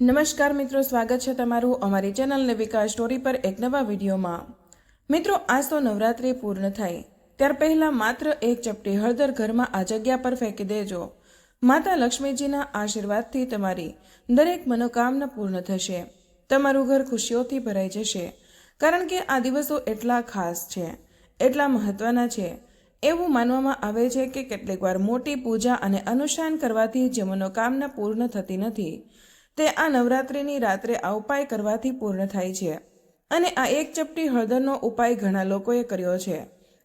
નમસ્કાર મિત્રો, સ્વાગત છે તમારું અમારી ચેનલ નવિકા સ્ટોરી પર એક નવા વિડીયોમાં. મિત્રો, આજ તો નવરાત્રિ પૂર્ણ થાય ત્યાર પહેલાં માત્ર એક ચપટી હળદર ઘરમાં આ જગ્યા પર ફેંકી દેજો. માતા લક્ષ્મીજીના આશીર્વાદથી તમારી દરેક મનોકામના પૂર્ણ થશે. તમારું ઘર ખુશીઓથી ભરાઈ જશે. કારણ કે આ દિવસો એટલા ખાસ છે, એટલા મહત્વના છે. એવું માનવામાં આવે છે કે કેટલીક વાર મોટી પૂજા અને અનુષ્ઠાન કરવાથી જે મનોકામના પૂર્ણ થતી નથી તે આ નવરાત્રિની રાત્રે આ ઉપાય કરવાથી પૂર્ણ થાય છે. અને આ એક ચપટી હળદરનો ઉપાય ઘણા લોકોએ કર્યો છે.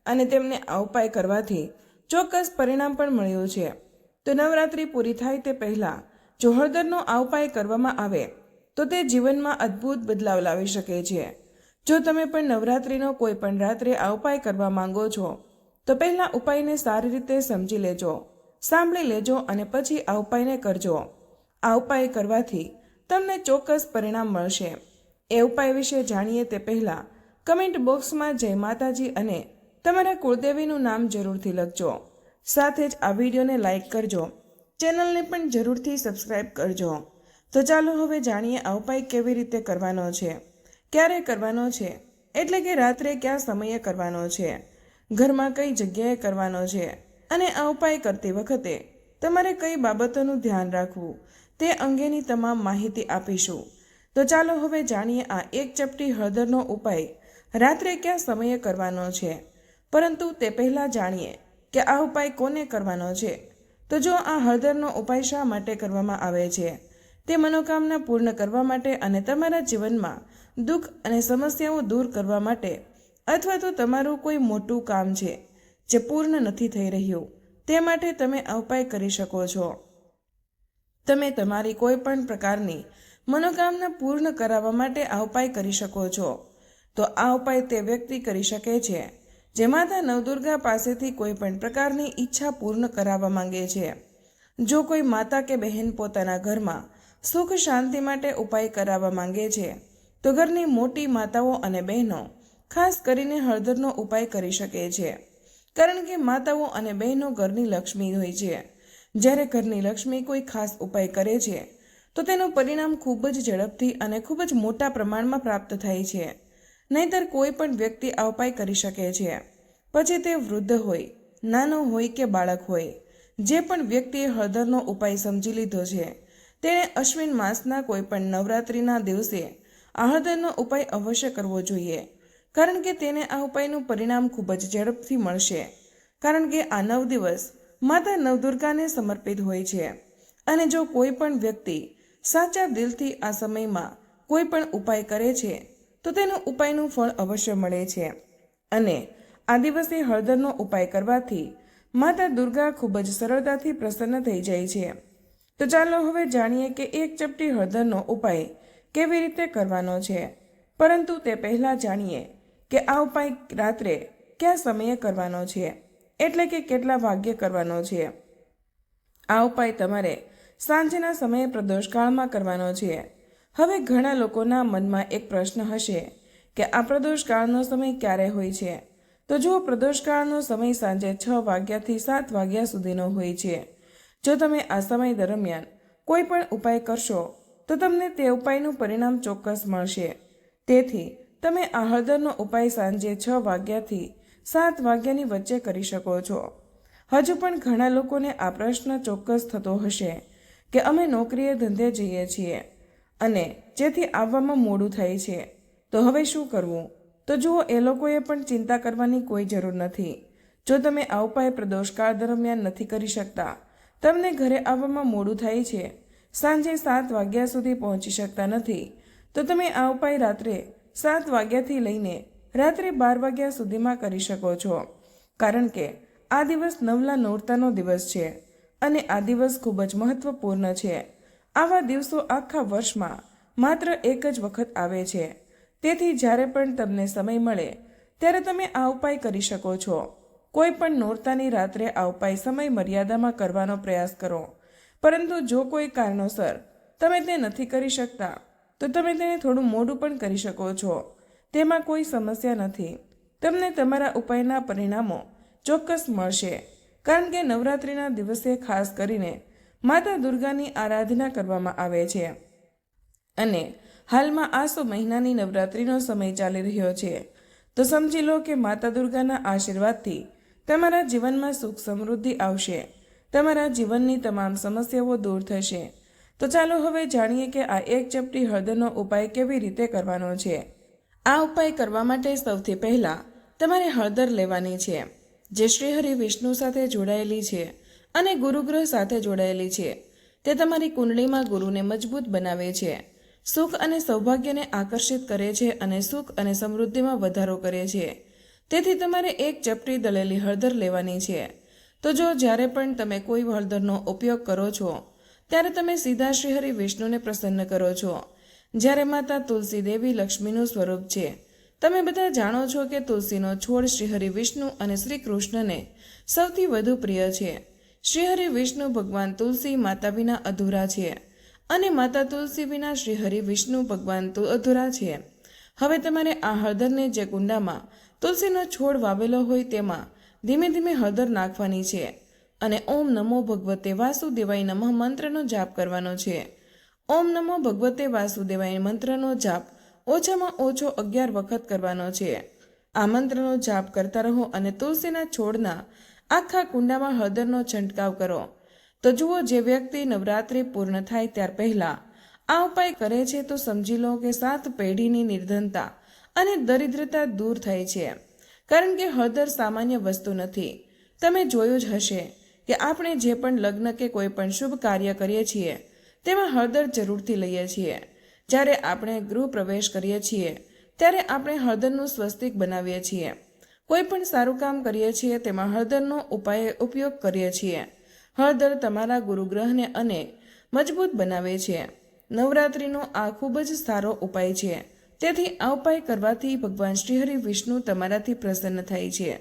અને તેમને આ ઉપાય કરવાથી ચોક્કસ પરિણામ પણ મળ્યું છે. તો નવરાત્રિ પૂરી થાય તે પહેલાં જો હળદરનો આ ઉપાય કરવામાં આવે, તો તે જીવનમાં અદ્ભુત બદલાવ લાવી શકે છે. જો તમે પણ નવરાત્રિનો કોઈ પણ રાત્રે આ ઉપાય કરવા માંગો છો, તો પહેલાં ઉપાયને સારી રીતે સમજી લેજો, સાંભળી લેજો અને પછી આ ઉપાયને કરજો. આ ઉપાય કરવાથી તમને ચોક્કસ પરિણામ મળશે. એ ઉપાય વિશે જાણીએ તે પહેલાં કમેન્ટ બોક્સમાં જય માતાજી અને તમારા કુળદેવીનું નામ જરૂરથી લખજો. સાથે જ આ વિડીયોને લાઇક કરજો. ચેનલને પણ જરૂરથી સબસ્ક્રાઇબ કરજો. તો ચાલો હવે જાણીએ આ ઉપાય કેવી રીતે કરવાનો છે. ક્યારે કરવાનો છે? એટલે કે રાત્રે કયા સમયે કરવાનો છે? ઘરમાં કઈ જગ્યાએ કરવાનો છે? અને આ ઉપાય કરતી વખતે તમારે કઈ બાબતોનું ધ્યાન રાખવું? તે અંગેની તમામ માહિતી આપીશું. તો ચાલો હવે જાણીએ આ એક ચપટી હળદરનો ઉપાય. રાત્રે કયા સમયે કરવાનો છે? પરંતુ તે પહેલાં જાણીએ કે આ ઉપાય કોને કરવાનો છે. તો જો આ હળદરનો ઉપાય શા માટે કરવામાં આવે છે? તે મનોકામના પૂર્ણ કરવા માટે અને તમારા જીવનમાં દુઃખ અને સમસ્યાઓ દૂર કરવા માટે અથવા તો તમારું કોઈ મોટું કામ છે જે પૂર્ણ નથી થઈ રહ્યું, તે માટે તમે આ ઉપાય કરી શકો છો. તમે તમારી કોઈ પણ પ્રકારની મનોકામના પૂર્ણ કરાવવા માટે આ ઉપાય કરી શકો છો. તો આ ઉપાય તે વ્યક્તિ કરી શકે છે, જે માતા નવદુર્ગા પાસેથી કોઈ પણ પ્રકારની ઈચ્છા પૂર્ણ કરાવવા માંગે છે. જો કોઈ માતા કે બહેન પોતાના ઘરમાં સુખ શાંતિ માટે ઉપાય કરાવવા માંગે છે, તો ઘરની મોટી માતાઓ અને બહેનો ખાસ કરીને હળદરનો ઉપાય કરી શકે છે. કારણ કે માતાઓ અને બહેનો ઘરની લક્ષ્મી હોય છે. જ્યારે ઘરની લક્ષ્મી કોઈ ખાસ ઉપાય કરે છે, તો તેનું પરિણામ ખૂબ જ ઝડપથી અને ખૂબ જ મોટા પ્રમાણમાં પ્રાપ્ત થાય છે. નહીતર કોઈ પણ વ્યક્તિ આ ઉપાય કરી શકે છે. પછી તે વૃદ્ધ હોય, નાનો હોય કે બાળક હોય, જે પણ વ્યક્તિએ હળદરનો ઉપાય સમજી લીધો છે, તેણે અશ્વિન માસના કોઈ પણ નવરાત્રિના દિવસે આ હળદરનો ઉપાય અવશ્ય કરવો જોઈએ, કારણ કે તેને આ ઉપાયનું પરિણામ ખૂબ જ ઝડપથી મળશે. કારણ કે આ નવ દિવસ માતા નવદુર્ગાને સમર્પિત હોય છે. અને જો કોઈ પણ વ્યક્તિ સાચા દિલથી આ સમયમાં કોઈ પણ ઉપાય કરે છે, તો તેનું ઉપાયનું ફળ અવશ્ય મળે છે. અને આ દિવસે હળદરનો ઉપાય કરવાથી માતા દુર્ગા ખૂબ જ સરળતાથી પ્રસન્ન થઈ જાય છે. તો ચાલો હવે જાણીએ કે એક ચપટી હળદરનો ઉપાય કેવી રીતે કરવાનો છે. પરંતુ તે પહેલાં જાણીએ કે આ ઉપાય રાત્રે કયા સમયે કરવાનો છે. એટલે કે કેટલા ભાગ્ય કરવાનો છે? આ ઉપાય તમારે સાંજના સમયે પ્રદોષકાળમાં કરવાનો છે. હવે ઘણા લોકોના મનમાં એક પ્રશ્ન હશે કે આ પ્રદોષકાળનો સમય ક્યારે હોય છે? તો જો પ્રદોષકાળનો સમય સાંજે છ વાગ્યાથી સાત વાગ્યા સુધીનો હોય છે. જો તમે આ સમય દરમિયાન કોઈ પણ ઉપાય કરશો, તો તમને તે ઉપાયનું પરિણામ ચોક્કસ મળશે. તેથી, તમે આ હળદરનો ઉપાય સાંજે છ વાગ્યાથી સાત વાગ્યાની વચ્ચે કરી શકો છો. હજુ પણ ઘણા લોકોને આ પ્રશ્ન ચોક્કસ થતો હશે કે અમે નોકરીએ ધંધે જઈએ છીએ અને જેથી આવવામાં મોડું થાય છે. તો હવે શું કરવું? તો જુઓ, એ લોકોએ પણ ચિંતા કરવાની કોઈ જરૂર નથી. જો તમે આ ઉપાય પ્રદોષકાળ દરમિયાન નથી કરી શકતા, તમને ઘરે આવવામાં મોડું થાય છે, સાંજે સાત વાગ્યા સુધી પહોંચી શકતા નથી, તો તમે આ ઉપાય રાત્રે સાત વાગ્યાથી લઈને રાત્રે બાર વાગ્યા સુધીમાં કરી શકો છો. કારણ કે આ દિવસ નવલા નોરતાનો દિવસ છે અને આ દિવસ ખૂબ જ મહત્વપૂર્ણ છે. આવા દિવસો આખા વર્ષમાં માત્ર એક જ વખત આવે છે. તેથી જ્યારે પણ તમને સમય મળે, ત્યારે તમે આ ઉપાય કરી શકો છો. કોઈ પણ નોરતાની રાત્રે આ ઉપાય સમય મર્યાદામાં કરવાનો પ્રયાસ કરો. પરંતુ જો કોઈ કારણોસર તમે તે નથી કરી શકતા, તો તમે તેને થોડું મોડું પણ કરી શકો છો. તેમાં કોઈ સમસ્યા નથી. તમને તમારા ઉપાયના પરિણામો ચોક્કસ મળશે. કારણ કે નવરાત્રિના દિવસે ખાસ કરીને માતા દુર્ગાની આરાધના કરવામાં આવે છે. અને હાલમાં આસો મહિનાની નવરાત્રિનો સમય ચાલી રહ્યો છે. તો સમજી લો કે માતા દુર્ગાના આશીર્વાદથી તમારા જીવનમાં સુખ સમૃદ્ધિ આવશે. તમારા જીવનની તમામ સમસ્યાઓ દૂર થશે. તો ચાલો હવે જાણીએ કે આ એક ચપટી હળદરનો ઉપાય કેવી રીતે કરવાનો છે. આ ઉપાય કરવા માટે સૌથી પહેલાં તમારે હળદર લેવાની છે, જે શ્રીહરિ વિષ્ણુ સાથે જોડાયેલી છે અને ગુરુગ્રહ સાથે જોડાયેલી છે. તે તમારી કુંડળીમાં ગુરુને મજબૂત બનાવે છે, સુખ અને સૌભાગ્યને આકર્ષિત કરે છે અને સુખ અને સમૃદ્ધિમાં વધારો કરે છે. તેથી તમારે એક ચપટી દળેલી હળદર લેવાની છે. તો જો જ્યારે પણ તમે કોઈ હળદરનો ઉપયોગ કરો છો, ત્યારે તમે સીધા શ્રીહરિ વિષ્ણુને પ્રસન્ન કરો છો. જ્યારે માતા તુલસી દેવી લક્ષ્મીનું સ્વરૂપ છે. તમે બધા જાણો છો કે તુલસીનો છોડ શ્રીહરિ વિષ્ણુ અને શ્રી કૃષ્ણને સૌથી વધુ પ્રિય છે. શ્રીહરિ વિષ્ણુ ભગવાન તુલસી માતા વિના અધૂરા છે અને માતા તુલસી વિના શ્રીહરિ વિષ્ણુ ભગવાન અધૂરા છે. હવે તમારે આ હળદરને જે કુંડામાં તુલસીનો છોડ વાવેલો હોય તેમાં ધીમે ધીમે હળદર નાખવાની છે અને ઓમ નમો ભગવતે વાસુદેવાય નમઃ મંત્રનો જાપ કરવાનો છે. ઓમ નમો ભગવતે વાસુદેવાય મંત્રનો જાપ ઓછામાં ઓછો અગિયાર વખત કરવાનો છે. આ મંત્રનો જાપ કરતા રહો અને તુલસીના છોડના આખા કુંડામાં હળદરનો છંટકાવ કરો. તો જુઓ જે વ્યક્તિ નવરાત્રિ પૂર્ણ થાય ત્યાર પહેલા આ ઉપાય કરે છે તો સમજી લો કે સાત પેઢીની નિર્ધનતા અને દરિદ્રતા દૂર થાય છે. કારણ કે હળદર સામાન્ય વસ્તુ નથી. તમે જોયું જ હશે કે આપણે જે પણ લગ્ન કે કોઈ પણ શુભ કાર્ય કરીએ છીએ તેમાં હળદર જરૂરથી લઈએ છીએ. જ્યારે આપણે ગૃહ પ્રવેશ કરીએ છીએ, ત્યારે આપણે હળદરનું સ્વસ્તિક બનાવીએ છીએ. કોઈ પણ સારું કામ કરીએ છીએ, તેમાં હળદરનો ઉપાય ઉપયોગ કરીએ છીએ. હળદર તમારા ગુરુગ્રહને અને મજબૂત બનાવે છે. નવરાત્રિનો આ ખૂબ જ સારો ઉપાય છે. તેથી આ ઉપાય કરવાથી ભગવાન શ્રીહરિ વિષ્ણુ તમારાથી પ્રસન્ન થાય છે.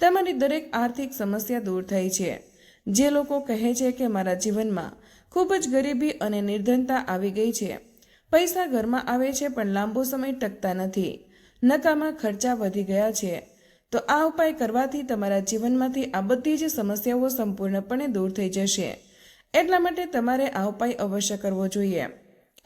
તમારી દરેક આર્થિક સમસ્યા દૂર થાય છે. જે લોકો કહે છે કે મારા જીવનમાં ખૂબ જ ગરીબી અને નિર્ધનતા આવી ગઈ છે. પૈસા ઘરમાં આવે છે પણ લાંબો સમય ટકતા નથી. નકામાં ખર્ચા વધી ગયા છે. તો આ ઉપાય કરવાથી તમારા જીવનમાંથી આ બધી જ સમસ્યાઓ સંપૂર્ણપણે દૂર થઈ જશે. એટલા માટે તમારે આ ઉપાય અવશ્ય કરવો જોઈએ.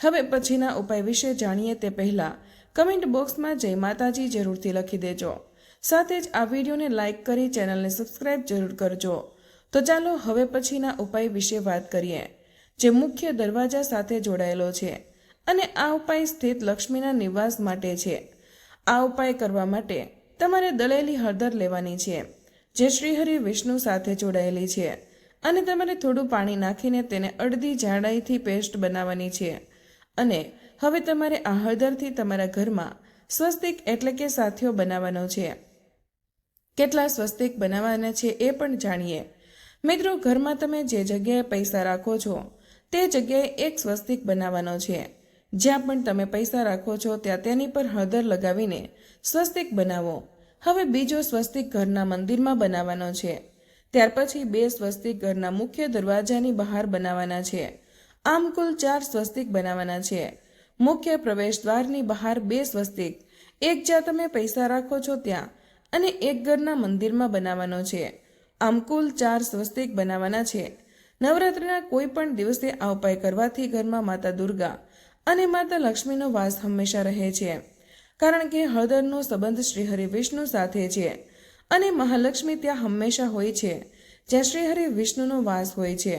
હવે પછીના ઉપાય વિશે જાણીએ તે પહેલાં કમેન્ટ બોક્સમાં જય માતાજી જરૂરથી લખી દેજો. સાથે જ આ વિડીયોને લાઇક કરી ચેનલને સબસ્ક્રાઇબ જરૂર કરજો. તો ચાલો હવે પછીના ઉપાય વિશે વાત કરીએ. જે મુખ્ય દરવાજા સાથે જોડાયેલો છે અને આ ઉપાય સ્થિત લક્ષ્મીના નિવાસ માટે છે. આ ઉપાય કરવા માટે તમારે દળેલી હળદર લેવાની છે, જે શ્રીહરિ વિષ્ણુ સાથે જોડાયેલી છે અને તમારે થોડું પાણી નાખીને તેને અડધી જાડાઈથી પેસ્ટ બનાવવાની છે. અને હવે તમારે આ હળદરથી તમારા ઘરમાં સ્વસ્તિક એટલે કે સાથીઓ બનાવવાનો છે. કેટલા સ્વસ્તિક બનાવવાના છે એ પણ જાણીએ. મિત્રો, ઘરમાં તમે જે જગ્યાએ પૈસા રાખો છો તે જગ્યાએ એક સ્વસ્તિક બનાવવાનો છે. જ્યાં પણ તમે પૈસા રાખો છો, ત્યાં તેની પર હળદર લગાવીને સ્વસ્તિક બનાવો. હવે બીજો સ્વસ્તિક ઘરના મંદિરમાં બનાવવાનો છે. ત્યાર પછી બે સ્વસ્તિક ઘરના મુખ્ય દરવાજાની બહાર બનાવવાના છે. આમ કુલ ચાર સ્વસ્તિક બનાવવાના છે. મુખ્ય પ્રવેશ દ્વારની બહાર બે સ્વસ્તિક. એક જ્યાં તમે પૈસા રાખો છો, ત્યાં. અને એક ઘરના મંદિરમાં બનાવવાનો છે. આમ કુલ ચાર સ્વસ્તિક બનાવવાના છે. નવરાત્રિના કોઈ પણ દિવસે આ ઉપાય કરવાથી ઘરમાં માતા દુર્ગા અને માતા લક્ષ્મીનો વાસ હંમેશા રહે છે. કારણ કે હળદરનો સંબંધ શ્રીહરિ વિષ્ણુ સાથે છે અને મહાલક્ષ્મી ત્યાં હંમેશા હોય છે, જ્યાં શ્રીહરિ વિષ્ણુનો વાસ હોય છે.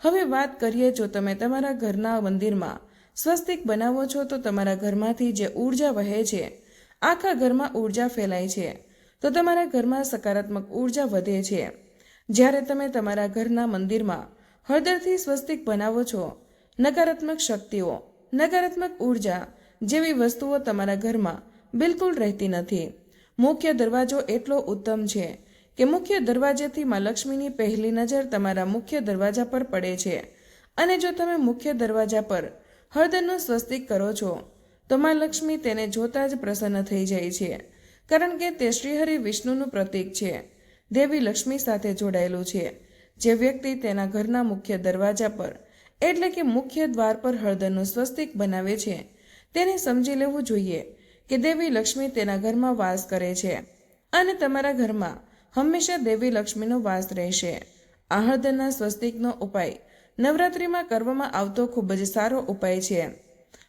હવે વાત કરીએ જો તમે તમારા ઘરના મંદિરમાં સ્વસ્તિક બનાવો છો તો તમારા ઘરમાંથી જે ઊર્જા વહે છે, આખા ઘરમાં ઊર્જા ફેલાય છે. તો તમારા ઘરમાં સકારાત્મક ઊર્જા વધે છે. જ્યારે તમે તમારા ઘરના મંદિરમાં હળદરથી સ્વસ્તિક બનાવો છો, નકારાત્મક શક્તિઓ, નકારાત્મક ઊર્જા જેવી વસ્તુઓ તમારા ઘરમાં બિલકુલ રહેતી નથી. મુખ્ય દરવાજો એટલો ઉત્તમ છે કે મુખ્ય દરવાજેથી માં લક્ષ્મીની પહેલી નજર તમારા મુખ્ય દરવાજા પર પડે છે. અને જો તમે મુખ્ય દરવાજા પર હળદરનું સ્વસ્તિક કરો છો, તો માં લક્ષ્મી તેને જોતા જ પ્રસન્ન થઈ જાય છે. કારણ કે તે શ્રીહરિ વિષ્ણુનું પ્રતીક છે. દેવી લક્ષ્મી સાથે જોડાયેલું છે. જે વ્યક્તિ તેના ઘરના મુખ્ય દરવાજા પર, એટલે કે મુખ્ય દ્વાર પર હળદરનું સ્વસ્તિક બનાવે છે. તેને સમજી લેવું જોઈએ કે દેવી લક્ષ્મી તેના ઘરમાં વાસ કરે છે અને તમારા ઘરમાં હંમેશા દેવી લક્ષ્મીનો વાસ રહેશે. આ હળદરના સ્વસ્તિકનો ઉપાય નવરાત્રિમાં કરવામાં આવતો ખૂબ જ સારો ઉપાય છે.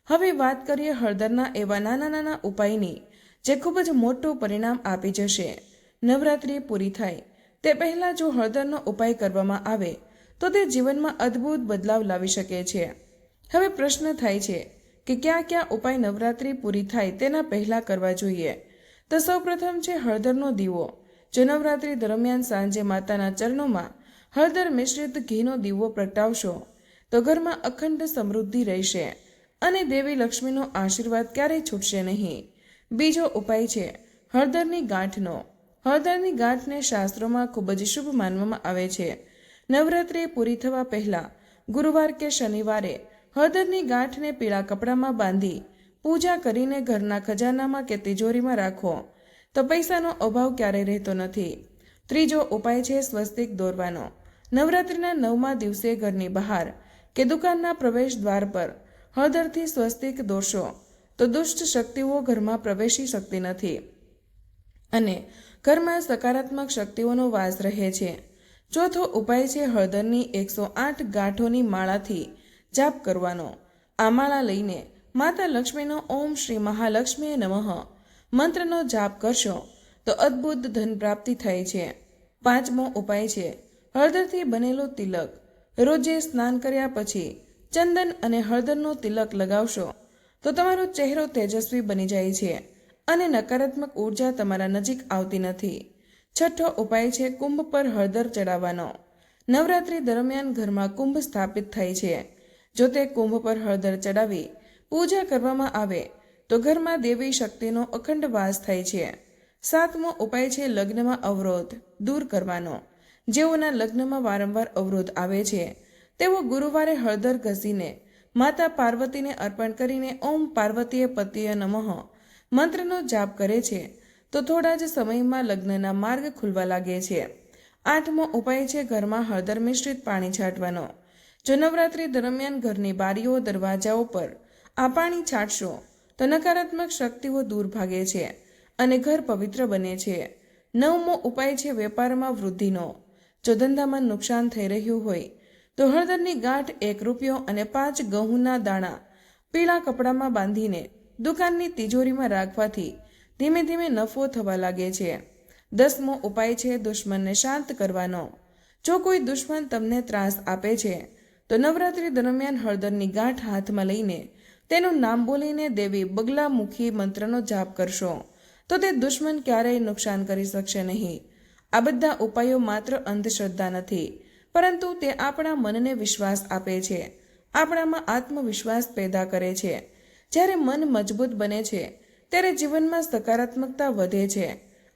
હવે વાત કરીએ હળદરના એવા નાના નાના ઉપાયની, જે ખૂબ જ મોટું પરિણામ આપી જશે. નવરાત્રિ પૂરી થાય. તે પહેલાં જો હળદરનો ઉપાય કરવામાં આવે, તો તે જીવનમાં અદ્ભુત બદલાવ લાવી શકે છે. હવે પ્રશ્ન થાય છે કે ક્યાં ક્યાં ઉપાય નવરાત્રિ પૂરી થાય તેના પહેલાં કરવા જોઈએ? તો સૌપ્રથમ છે હળદરનો દીવો. જો નવરાત્રિ દરમિયાન સાંજે માતાના ચરણોમાં હળદર મિશ્રિત ઘીનો દીવો પ્રગટાવશો, તો ઘરમાં અખંડ સમૃદ્ધિ રહેશે અને દેવી લક્ષ્મીનો આશીર્વાદ ક્યારેય છૂટશે નહીં. બીજો ઉપાય છે હળદરની ગાંઠનો. હળદરની ગાંઠને શાસ્ત્રોમાં ખૂબ જ શુભ માનવામાં આવે છે. નવરાત્રિ પૂરી થવા પહેલા ગુરુવાર કે શનિવારે હળદરની ગાંઠને પીળા કપડામાં બાંધી પૂજા કરીને ઘરના ખજાનામાં કે તિજોરીમાં રાખો. તો પૈસાનો અભાવ ક્યારેય રહેતો નથી. ત્રીજો ઉપાય છે સ્વસ્તિક દોરવાનો. નવરાત્રિના નવમા દિવસે ઘરની બહાર કે દુકાનના પ્રવેશ દ્વાર પર હળદરથી સ્વસ્તિક દોરશો તો દુષ્ટ શક્તિઓ ઘરમાં પ્રવેશી શકતી નથી. અને ઘરમાં સકારાત્મક શક્તિઓનો વાસ રહે છે. ચોથો ઉપાય છે હળદરની એકસો આઠ ગાંઠોની માળાથી જાપ કરવાનો. આ માળા લઈને માતા લક્ષ્મીનો ઓમ શ્રી મહાલક્ષ્મીએ નમઃ. મંત્રનો જાપ કરશો તો અદ્ભુત ધન પ્રાપ્તિ થાય છે. પાંચમો ઉપાય છે હળદરથી બનેલો તિલક. રોજે સ્નાન કર્યા પછી ચંદન અને હળદરનો તિલક લગાવશો તો તમારો ચહેરો તેજસ્વી બની જાય છે. અને નકારાત્મક ઊર્જા તમારા નજીક આવતી નથી. છઠ્ઠો ઉપાય છે કુંભ પર હળદર ચડાવવાનો. નવરાત્રી દરમિયાન ઘરમાં કુંભ સ્થાપિત થાય છે. જો તે કુંભ પર હળદર ચડાવી પૂજા કરવામાં આવે, તો ઘરમાં દેવી શક્તિનો અખંડ વાસ થાય છે. સાતમો ઉપાય છે લગ્નમાં અવરોધ દૂર કરવાનો. જેઓના લગ્નમાં વારંવાર અવરોધ આવે છે, તેઓ ગુરુવારે હળદર ઘસીને માતા પાર્વતીને અર્પણ કરીને ઓમ પાર્વતીય પતિય નમઃ મંત્રનો જાપ કરે છે, તો થોડા જ સમયમાં લગ્નના માર્ગ ખુલવા લાગે છે. આઠમો ઉપાય છે ઘરમાં હળદર મિશ્રિત પાણી છાંટવાનો. જો નવરાત્રી દરમિયાન ઘરની બારીઓ, દરવાજાઓ પર આ પાણી છાંટશો તો નકારાત્મક શક્તિઓ દૂર ભાગે છે અને ઘર પવિત્ર બને છે. નવમો ઉપાય છે વેપારમાં વૃદ્ધિનો. જો ધંધામાં નુકસાન થઈ રહ્યું હોય, તો હળદરની ગાંઠ એક રૂપિયો અને પાંચ ઘઉંના દાણા પીળા કપડામાં બાંધીને દુકાનની તિજોરીમાં રાખવાથી ધીમે ધીમે નફો થવા લાગે છે. દસમો ઉપાય છે દુશ્મનને શાંત કરવાનો. જો કોઈ દુશ્મન તમને ત્રાસ આપે છે, તો નવરાત્રી દરમિયાન હળદરની ગાંઠ હાથમાં લઈને તેનું નામ બોલીને દેવી બગલામુખી મંત્રનો જાપ કરશો, તો તે દુશ્મન ક્યારેય નુકસાન કરી શકશે નહીં. આ બધા ઉપાયો માત્ર અંધશ્રદ્ધા નથી, પરંતુ તે આપણા મનને વિશ્વાસ આપે છે. આપણામાં આત્મવિશ્વાસ પેદા કરે છે. જ્યારે મન મજબૂત બને છે, ત્યારે જીવનમાં સકારાત્મકતા વધે છે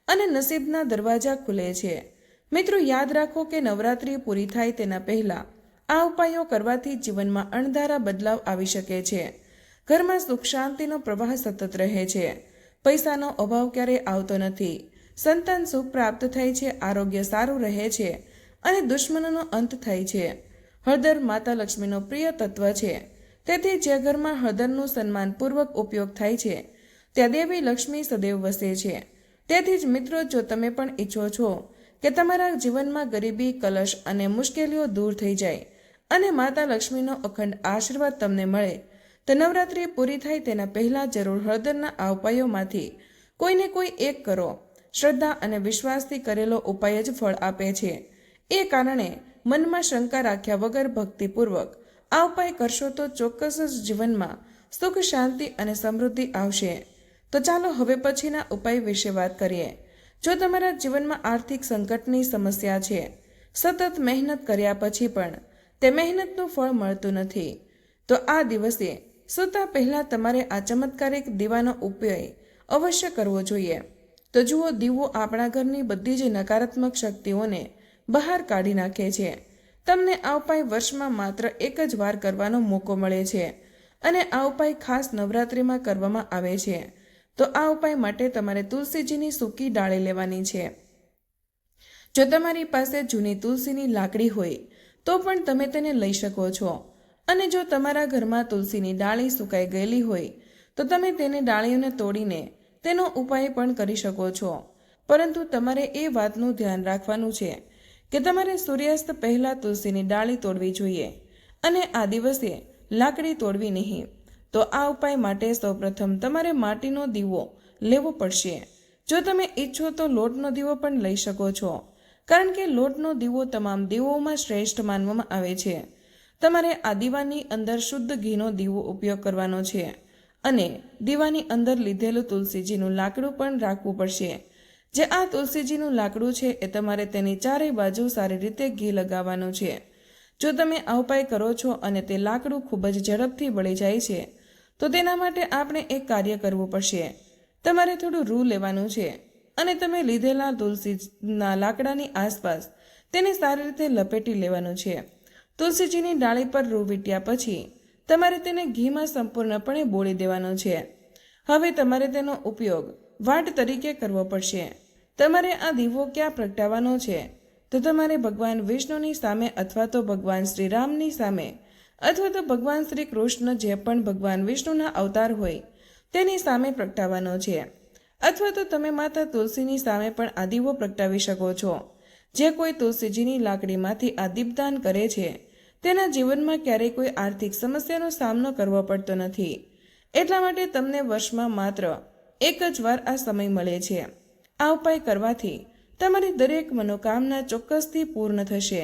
અને નસીબના દરવાજા ખુલે છે. મિત્રો, યાદ રાખો કે નવરાત્રિ પૂરી થાય તેના પહેલા આ ઉપાયો કરવાથી જીવનમાં અણધારા બદલાવ આવી શકે છે. ઘરમાં સુખ શાંતિનો પ્રવાહ સતત રહે છે. પૈસાનો અભાવ ક્યારેય આવતો નથી. સંતાન સુખ પ્રાપ્ત થાય છે, આરોગ્ય સારું રહે છે અને દુશ્મનોનો અંત થાય છે. હળદર માતા લક્ષ્મીનો પ્રિય તત્વ છે. તેથી જે ઘરમાં હળદરનું સન્માનપૂર્વક ઉપયોગ થાય છે ત્યાં દેવી લક્ષ્મી સદૈવ વસે છે. તેથી જ મિત્રો, જો તમે પણ ઈચ્છો છો કે તમારા જીવનમાં ગરીબી, કલશ અને મુશ્કેલીઓ દૂર થઈ જાય અને માતા લક્ષ્મીનો અખંડ આશીર્વાદ તમને મળે, તો નવરાત્રિ પૂરી થાય તેના પહેલાં જરૂર હળદરના આ ઉપાયોમાંથી કોઈને કોઈ એક કરો. શ્રદ્ધા અને વિશ્વાસથી કરેલો ઉપાય જ ફળ આપે છે. એ કારણે મનમાં શંકા રાખ્યા વગર ભક્તિપૂર્વક આ ઉપાય કરશો તો ચોક્કસ જ જીવનમાં સુખ, શાંતિ અને સમૃદ્ધિ આવશે. તો ચાલો હવે પછીના ઉપાય વિશે વાત કરીએ. જો તમારા જીવનમાં આર્થિક સંકટની સમસ્યા છે, સતત મહેનત કર્યા પછી પણ તે મહેનતનું ફળ મળતું નથી, તો આ દિવસે સૂતા પહેલાં તમારે આ ચમત્કારિક દીવાનો ઉપયોગ અવશ્ય કરવો જોઈએ. તો જુઓ, દીવો આપણા ઘરની બધી જ નકારાત્મક શક્તિઓને બહાર કાઢી નાખે છે. તમને આ ઉપાય વર્ષમાં માત્ર એક જ વાર કરવાનો મોકો મળે છે અને આ ઉપાય ખાસ નવરાત્રિમાં કરવામાં આવે છે. તો આ ઉપાય માટે તમારે તુલસીજીની સૂકી ડાળી લેવાની છે. જો તમારી પાસે જૂની તુલસીની લાકડી હોય, તો પણ તમે તેને લઈ શકો છો. અને જો તમારા ઘરમાં તુલસીની ડાળી સુકાઈ ગયેલી હોય, તો તમે તેને ડાળીઓને તોડીને તેનો ઉપાય પણ કરી શકો છો. પરંતુ તમારે એ વાતનું ધ્યાન રાખવાનું છે કે તમારે સૂર્યાસ્ત પહેલાં તુલસીની ડાળી તોડવી જોઈએ અને આ દિવસે લાકડી તોડવી નહીં. તો આ ઉપાય માટે સૌપ્રથમ તમારે માટીનો દીવો લેવો પડશે. જો તમે ઈચ્છો તો લોટનો દીવો પણ લઈ શકો છો. કારણ કે લોટનો દીવો તમામ દીવોમાં શ્રેષ્ઠ માનવામાં આવે છે. તમારે આ દીવાની અંદર શુદ્ધ ઘીનો દીવો ઉપયોગ કરવાનો છે. અને દીવાની અંદર લીધેલું તુલસીજીનું લાકડું પણ રાખવું પડશે. જે આ તુલસીજીનું લાકડું છે એ તમારે તેની ચારેય બાજુ સારી રીતે ઘી લગાવવાનું છે. જો તમે આ ઉપાય કરો છો અને તે લાકડું ખૂબ જ ઝડપથી બળી જાય છે, તો તેના માટે આપણે એક કાર્ય કરવું પડશે. તમારે થોડું રૂ લેવાનું છે અને તમે લીધેલા તુલસીના લાકડાની આસપાસ તેને સારી રીતે લપેટી લેવાનું છે. તુલસીજીની ડાળી પર રૂ વીટ્યા પછી તમારે તેને ઘીમાં સંપૂર્ણપણે બોળી દેવાનો છે. હવે તમારે તેનો ઉપયોગ વાટ તરીકે કરવો પડશે. તમારે આ દીવો ક્યાં પ્રગટાવવાનો છે? તો તમારે ભગવાન વિષ્ણુની સામે અથવા તો ભગવાન શ્રી રામની સામે અથવા તો ભગવાન શ્રી કૃષ્ણ જે પણ ભગવાન વિષ્ણુના અવતાર હોય તેની સામે પ્રગટાવવાનો છે. અથવા તો તમે માતા તુલસીની સામે પણ આ દીવો પ્રગટાવી શકો છો. જે કોઈ તુલસીજીની લાકડીમાંથી આ દીપદાન કરે છે, તેના જીવનમાં ક્યારેય કોઈ આર્થિક સમસ્યાનો સામનો કરવો પડતો નથી. એટલા માટે તમને વર્ષમાં માત્ર એક જ વાર આ સમય મળે છે. આ ઉપાય કરવાથી તમારી દરેક મનોકામના ચોક્કસથી પૂર્ણ થશે.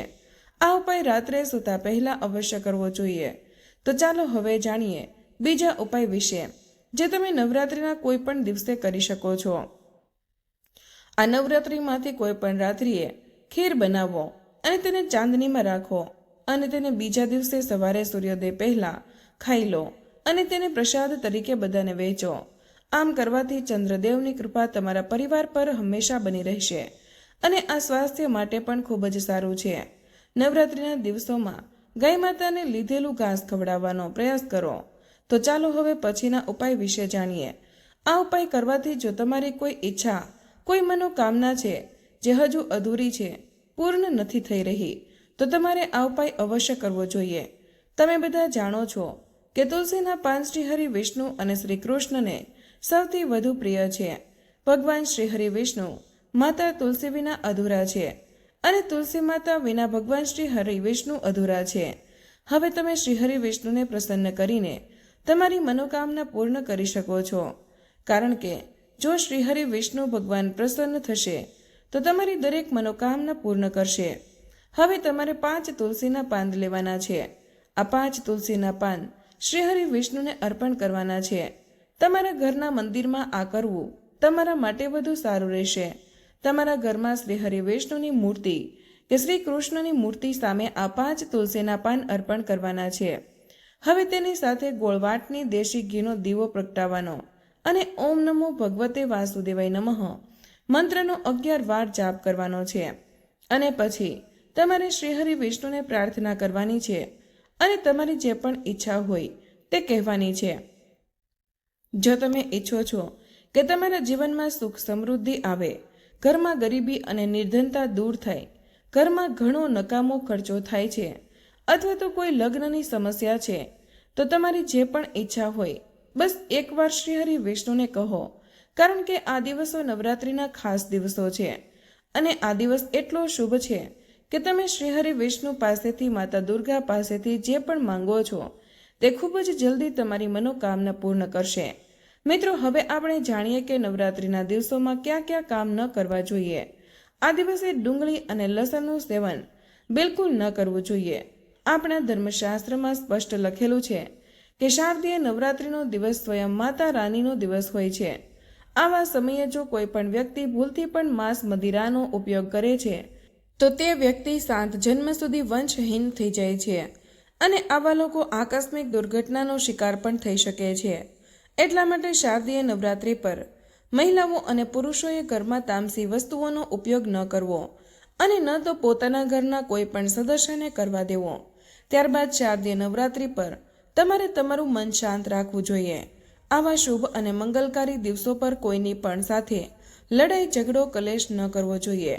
આ ઉપાય રાત્રે સૂતા પહેલા અવશ્ય કરવો જોઈએ. તો ચાલો હવે જાણીએ બીજા ઉપાય વિશે, જે તમે નવરાત્રિના કોઈ પણ દિવસે કરી શકો છો. આ નવરાત્રિમાંથી કોઈ પણ રાત્રિએ ખીર બનાવો અને તેને ચાંદનીમાં રાખો અને તેને બીજા દિવસે સવારે સૂર્યોદય પહેલા ખાઈ લો અને તેને પ્રસાદ તરીકે બધાને વહેંચો. આમ કરવાથી ચંદ્રદેવની કૃપા તમારા પરિવાર પર હંમેશા બની રહેશે અને આ સ્વાસ્થ્ય માટે પણ ખૂબ જ સારું છે. નવરાત્રિના દિવસોમાં ગાય માતાને લીધેલું ઘાસ ખવડાવવાનો પ્રયાસ કરો. તો ચાલો હવે પછીના ઉપાય વિશે જાણીએ. આ ઉપાય કરવાથી જો તમારી કોઈ ઈચ્છા, કોઈ મનોકામના છે, જે હજુ અધૂરી છે, પૂર્ણ નથી થઈ રહી, તો તમારે આ ઉપાય અવશ્ય કરવો જોઈએ. તમે બધા જાણો છો કે તુલસીના પાન શ્રી હરિ વિષ્ણુ અને શ્રી કૃષ્ણને સૌથી વધુ પ્રિય છે. ભગવાન શ્રી હરિ વિષ્ણુ માતા તુલસી વિના અધૂરા છે અને તુલસી માતા વિના ભગવાન શ્રી હરિ વિષ્ણુ અધૂરા છે. હવે તમે શ્રી હરિ વિષ્ણુને પ્રસન્ન કરીને તમારી મનોકામના પૂર્ણ કરી શકો છો. કારણ કે જો શ્રી હરિ વિષ્ણુ ભગવાન પ્રસન્ન થશે, તો તમારી દરેક મનોકામના પૂર્ણ કરશે. હવે તમારે પાંચ તુલસીના પાન લેવાના છે. આ પાંચ તુલસીના પાન શ્રી હરિ વિષ્ણુને અર્પણ કરવાના છે. તમારા ઘરના મંદિરમાં આ કરવું. તમારા માટે વધુ સારું રહેશે. તમારા ઘરમાં શ્રી હરિ વિષ્ણુની મૂર્તિ કે શ્રી કૃષ્ણની મૂર્તિ સામે આ પાંચ તુલસીના પાન અર્પણ કરવાના છે. હવે તેની સાથે ગોળવાટની દેશી ઘીનો દીવો પ્રગટાવવાનો અને ઓમ નમો ભગવતે વાસુદેવાય નમઃ મંત્રનો અગિયાર વાર જાપ કરવાનો છે. અને પછી તમારે શ્રીહરિ વિષ્ણુને પ્રાર્થના કરવાની છે અને તમારી જે પણ ઈચ્છા હોય તે કહેવાની છે. જો તમે ઈચ્છો છો કે તમારા જીવનમાં સુખ સમૃદ્ધિ આવે, ઘરમાં ગરીબી અને નિર્ધનતા દૂર થાય, ઘરમાં ઘણો નકામો ખર્ચો થાય છે, અથવા તો કોઈ લગ્નની સમસ્યા છે, તો તમારી જે પણ ઈચ્છા હોય, બસ એકવાર શ્રી હરિ વિષ્ણુને કહો, કારણ કે આ દિવસો નવરાત્રિના ખાસ દિવસો છે અને આ દિવસ એટલો શુભ છે કે તમે શ્રીહરિ વિષ્ણુ પાસેથી, માતા દુર્ગા પાસેથી જે પણ માંગો છો તે ખૂબ જ જલ્દી તમારી મનોકામના પૂર્ણ કરશે. મિત્રો, હવે આપણે જાણીએ કે નવરાત્રિના દિવસોમાં ક્યાં ક્યાં કામ ન કરવા જોઈએ. આ દિવસે ડુંગળી અને લસણનું સેવન બિલકુલ ન કરવું જોઈએ. આપણા ધર્મશાસ્ત્રમાં સ્પષ્ટ લખેલું છે કે શારદીય નવરાત્રિનો દિવસ સ્વયં માતા રાનીનો દિવસ હોય છે. આવા સમયે જો કોઈ પણ વ્યક્તિ ભૂલથી પણ માંસ મદિરાનો ઉપયોગ કરે છે, તો તે વ્યક્તિ સાત જન્મ સુધી વંશહીન થઈ જાય છે. અને આવા લોકો આકસ્મિક દુર્ઘટનાનો શિકાર પણ થઈ શકે છે. એટલા માટે શારદીય નવરાત્રિ પર મહિલાઓ અને પુરુષોએ ઘરમાં તામસી વસ્તુઓનો ઉપયોગ ન કરવો અને ન તો પોતાના ઘરના કોઈ પણ સદસ્યને કરવા દેવો. ત્યારબાદ શારદીય નવરાત્રિ પર તમારે તમારું મન શાંત રાખવું જોઈએ. આવા શુભ અને મંગલકારી દિવસો પર કોઈની પણ સાથે લડાઈ, ઝઘડો, કલેશ ન કરવો જોઈએ.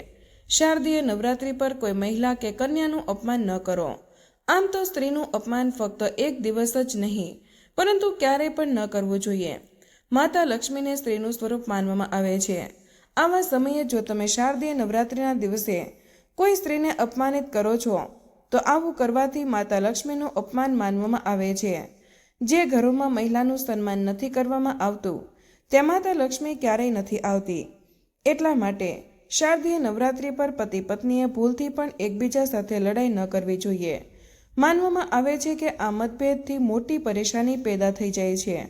શારદીય નવરાત્રિ પર કોઈ મહિલા કે કન્યાનું અપમાન ન કરો. આમ તો સ્ત્રીનું અપમાન ફક્ત એક દિવસ જ નહીં, પરંતુ ક્યારેય પણ ન કરવું જોઈએ. માતા લક્ષ્મીને સ્ત્રીનું સ્વરૂપ માનવામાં આવે છે. આવા સમયે જો તમે શારદીય નવરાત્રિના દિવસે કોઈ સ્ત્રીને અપમાનિત કરો છો, તો આવું કરવાથી માતા લક્ષ્મીનું અપમાન માનવામાં આવે છે. જે ઘરોમાં મહિલાનું સન્માન નથી કરવામાં આવતું ત્યાં માતા લક્ષ્મી ક્યારેય નથી આવતી. એટલા માટે શારદીય નવરાત્રિ પર પતિ પત્નીએ ભૂલથી પણ એકબીજા સાથે લડાઈ ન કરવી જોઈએ. માનવામાં આવે છે કે આ મતભેદથી મોટી પરેશાની પેદા થઈ જાય છે.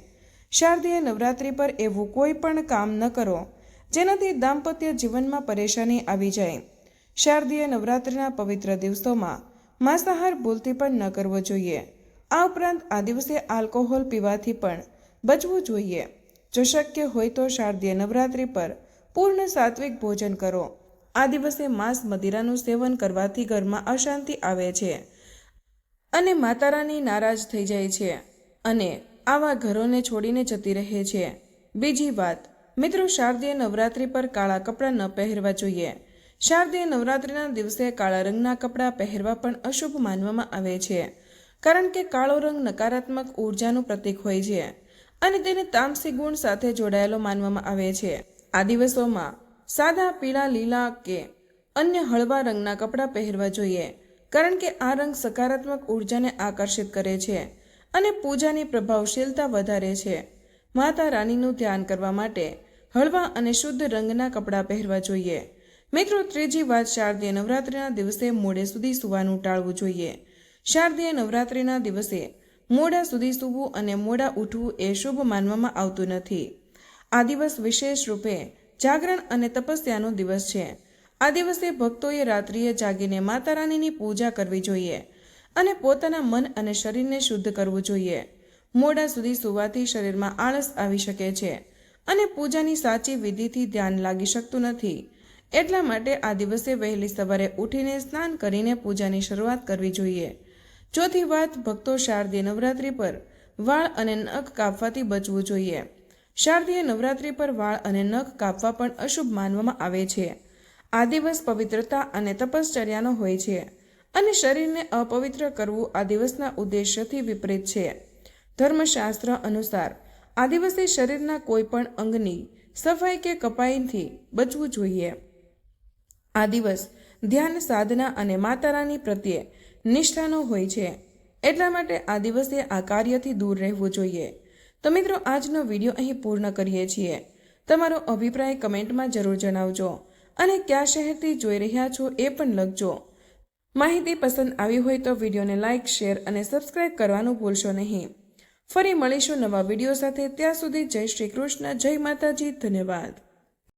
શારદીય નવરાત્રિ પર એવું કોઈ પણ કામ ન કરો, જેનાથી દાંપત્ય જીવનમાં પરેશાની આવી જાય. શારદીય નવરાત્રિના પવિત્ર દિવસોમાં માંસાહાર ભૂલથી પણ ન કરવો જોઈએ. આ ઉપરાંત આ દિવસે આલ્કોહોલ પીવાથી પણ બચવું જોઈએ. જો શક્ય હોય તો શારદીય નવરાત્રિ પર પૂર્ણ સાત્વિક ભોજન કરો. આ દિવસે માંસ મદિરાનું સેવન કરવાથી ઘરમાં અશાંતિ આવે છે. અને માતારાની નારાજ થઈ જાય છે અને આવા ઘરોને છોડીને જતી રહે છે. બીજી વાત, મિત્રો શારદીય નવરાત્રિ પર કાળા કપડાં ન પહેરવા જોઈએ. શારદીય નવરાત્રિના દિવસે કાળા રંગના કપડાં પહેરવા પણ અશુભ માનવામાં આવે છે, કારણ કે કાળો રંગ નકારાત્મક ઉર્જાનું પ્રતીક હોય છે અને તેને તામસી ગુણ સાથે જોડાયેલો માનવામાં આવે છે. આ દિવસોમાં સાદા પીળા લીલા કે અન્ય હળવા રંગના કપડાં પહેરવા જોઈએ કારણ કે આ રંગ સકારાત્મક ઉર્જાને આકર્ષિત કરે છે અને પૂજાની પ્રભાવશીલતા વધારે છે. માતા રાનીનું ધ્યાન કરવા માટે હળવા અને શુદ્ધ રંગના કપડાં પહેરવા જોઈએ. મિત્રો, ત્રીજી વાત, શારદીય નવરાત્રિના દિવસે મોડે સુધી સૂવાનું ટાળવું જોઈએ. શારદીય નવરાત્રિના દિવસે મોડા સુધી સૂવું અને મોડા ઉઠવું એ શુભ માનવામાં આવતું નથી. આ દિવસ વિશેષ રૂપે જાગરણ અને તપસ્યાનો દિવસ છે. આ દિવસે ભક્તોએ રાત્રિએ જાગીને માતા રાણીની પૂજા કરવી જોઈએ અને પોતાના મન અને શરીરને શુદ્ધ કરવું જોઈએ. મોડા સુધી સૂવાથી શરીરમાં આળસ આવી શકે છે અને પૂજાની સાચી વિધિથી ધ્યાન લાગી શકતું નથી. એટલા માટે આ દિવસે વહેલી સવારે ઉઠીને સ્નાન કરીને પૂજાની શરૂઆત કરવી જોઈએ. ચોથી વાત, ભક્તો શારદીય નવરાત્રિ પર વાળ અને નખ કાપવાથી બચવું જોઈએ. શારદીય નવરાત્રિ પર વાળ અને નખ કાપવા પણ અશુભ માનવામાં આવે છે. આ દિવસ પવિત્રતા અને તપશ્ચર્યાનો હોય છે અને શરીરને અપવિત્ર કરવું આ દિવસના ઉદ્દેશ્યથી વિપરીત છે. ધર્મશાસ્ત્ર અનુસાર, આ દિવસે શરીરના કોઈપણ અંગની સફાઈ કે કપાઈથી બચવું જોઈએ. આ દિવસ ધ્યાન સાધના અને માતારાની પ્રત્યે નિષ્ઠાનો હોય છે. એટલા માટે આ દિવસે આ કાર્યથી દૂર રહેવું જોઈએ. તો મિત્રો, આજનો વીડિયો અહીં પૂર્ણ કરીએ છીએ. તમારો અભિપ્રાય કમેન્ટમાં જરૂર જણાવજો. અને કયા શહેરથી જોઈ રહ્યા છો એ પણ લખજો. માહિતી પસંદ આવી હોય તો વિડીયોને લાઇક, શેર અને સબસ્ક્રાઇબ કરવાનું ભૂલશો નહીં. ફરી મળીશું નવા વીડિયો સાથે. ત્યાં સુધી જય શ્રી કૃષ્ણ, જય માતાજી, ધન્યવાદ.